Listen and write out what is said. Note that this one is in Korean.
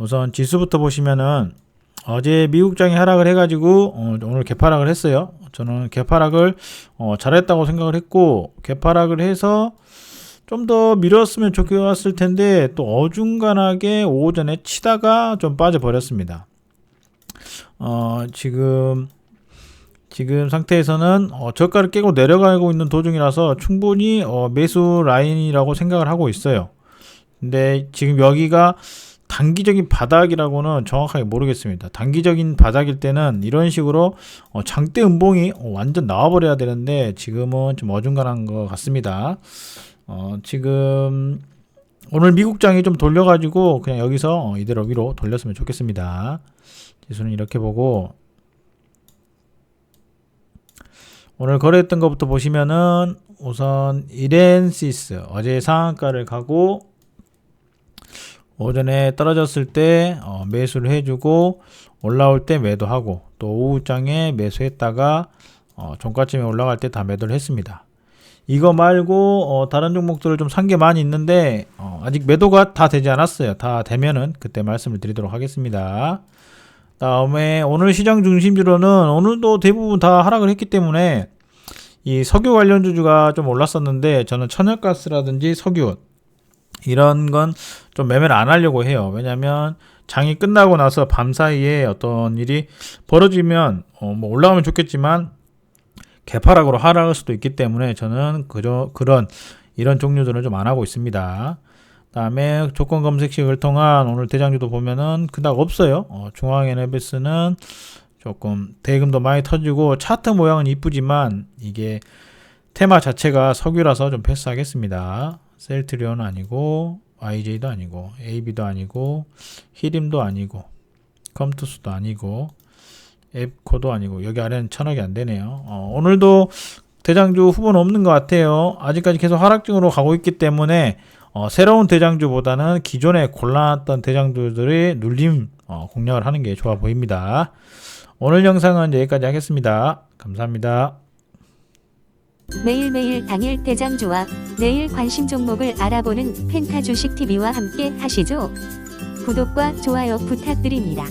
우선 지수부터 보시면은 어제 미국장이 하락을 해가지고 어, 오늘 개파락을 했어요. 저는 개파락을 어, 잘했다고 생각을 했고 개파락을 해서 좀 더 밀었으면 좋겠을 텐데 또 어중간하게 오전에 치다가 좀 빠져버렸습니다. 어, 지금 지금 상태에서는 어, 저가를 깨고 내려가고 있는 도중이라서 충분히 어, 매수 라인이라고 생각을 하고 있어요. 근데 지금 여기가 단기적인 바닥이라고는 정확하게 모르겠습니다. 단기적인 바닥일 때는 이런 식으로 어, 장대 음봉이 어, 완전 나와버려야 되는데 지금은 좀 어중간한 것 같습니다. 어, 지금 오늘 미국장이 좀 돌려가지고 그냥 여기서 어, 이대로 위로 돌렸으면 좋겠습니다. 지수는 이렇게 보고 오늘 거래했던 것부터 보시면은 우선 이렌시스 어제 상한가를 가고 오전에 떨어졌을 때 어, 매수를 해주고 올라올 때 매도하고 또 오후장에 매수했다가 어, 종가쯤에 올라갈 때 다 매도를 했습니다. 이거 말고 어, 다른 종목들을 좀 산 게 많이 있는데 어, 아직 매도가 다 되지 않았어요. 다 되면은 그때 말씀을 드리도록 하겠습니다. 다음에 오늘 시장 중심주로는 오늘도 대부분 다 하락을 했기 때문에 이 석유 관련 주주가 좀 올랐었는데 저는 천연가스라든지 석유 이런 건 좀 매매를 안 하려고 해요. 왜냐면 장이 끝나고 나서 밤 사이에 어떤 일이 벌어지면 어, 뭐 올라가면 좋겠지만 개파락으로 하락할 수도 있기 때문에 저는 그저 그런 이런 종류들은 좀 안 하고 있습니다. 다음에 조건 검색식을 통한 오늘 대장주도 보면은 그닥 없어요. 어, 중앙에너비스는 조금 대금도 많이 터지고 차트 모양은 이쁘지만 이게 테마 자체가 석유라서 좀 패스하겠습니다. 셀트리온은 아니고 YJ도 아니고 AB도 아니고 히림도 아니고 컴투스도 아니고 앱코도 아니고 여기 아래는 천억이 안 되네요. 어, 오늘도 대장주 후보는 없는 것 같아요. 아직까지 계속 하락 중으로 가고 있기 때문에 어, 새로운 대장주보다는 기존에 골라놨던 대장주들의 눌림 어, 공략을 하는 게 좋아 보입니다. 오늘 영상은 여기까지 하겠습니다. 감사합니다. 매일매일 당일 대장주와 내일 관심 종목을 알아보는 펜타 주식 TV와 함께 하시죠. 구독과 좋아요 부탁드립니다.